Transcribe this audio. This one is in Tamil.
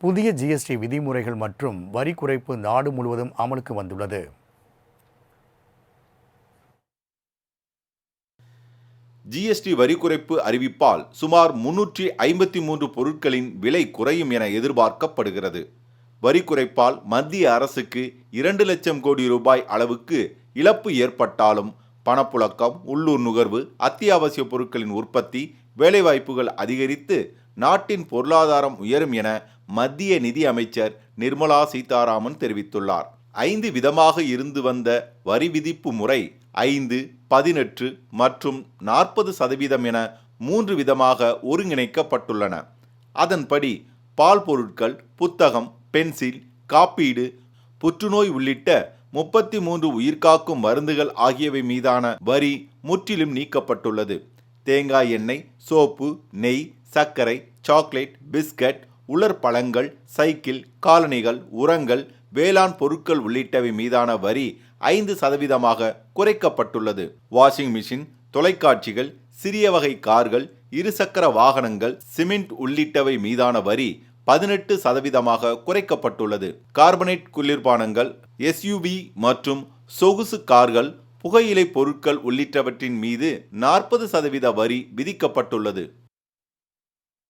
புதிய ஜிஎஸ்டி விதிமுறைகள் மற்றும் வரி குறைப்பு நாடு முழுவதும் அமலுக்கு வந்துள்ளது. ஜிஎஸ்டி வரி குறைப்பு அறிவிப்பால் சுமார் முன்னூற்றி ஐம்பத்தி மூன்று பொருட்களின் விலை குறையும் என எதிர்பார்க்கப்படுகிறது. வரி குறைப்பால் மத்திய அரசுக்கு இரண்டு லட்சம் கோடி ரூபாய் அளவுக்கு இழப்பு ஏற்பட்டாலும் பணப்புழக்கம் உள்ளூர் நுகர்வு அத்தியாவசிய பொருட்களின் உற்பத்தி வேலைவாய்ப்புகள் அதிகரித்து நாட்டின் பொருளாதாரம் உயரும் என மத்திய நிதி அமைச்சர் நிர்மலா சீதாராமன் தெரிவித்துள்ளார். ஐந்து விதமாக இருந்து வந்த வரி விதிப்பு முறை ஐந்து பதினெட்டு மற்றும் நாற்பது சதவீதம் என மூன்று விதமாக ஒருங்கிணைக்கப்பட்டுள்ளன. அதன்படி பால் பொருட்கள் புத்தகம் பென்சில் காப்பீடு புற்றுநோய் உள்ளிட்ட முப்பத்தி மூன்று உயிர்காக்கும் மருந்துகள் ஆகியவை மீதான வரி முற்றிலும் நீக்கப்பட்டுள்ளது. தேங்காய் எண்ணெய் சோப்பு நெய் சர்க்கரை சாக்லேட் பிஸ்கட் உலர் பழங்கள் சைக்கிள் காலணிகள் உரங்கள் வேளாண் பொருட்கள் உள்ளிட்டவை மீதான வரி ஐந்து சதவீதமாக குறைக்கப்பட்டுள்ளது. வாஷிங் மிஷின் தொலைக்காட்சிகள் சிறிய வகை கார்கள் இருசக்கர வாகனங்கள் சிமெண்ட் உள்ளிட்டவை மீதான வரி பதினெட்டு சதவீதமாக குறைக்கப்பட்டுள்ளது. கார்பனேட் குளிர்பானங்கள் எஸ்யூவி மற்றும் சொகுசு கார்கள் புகையிலை பொருட்கள் உள்ளிட்டவற்றின் மீது நாற்பது சதவீத வரி விதிக்கப்பட்டுள்ளது.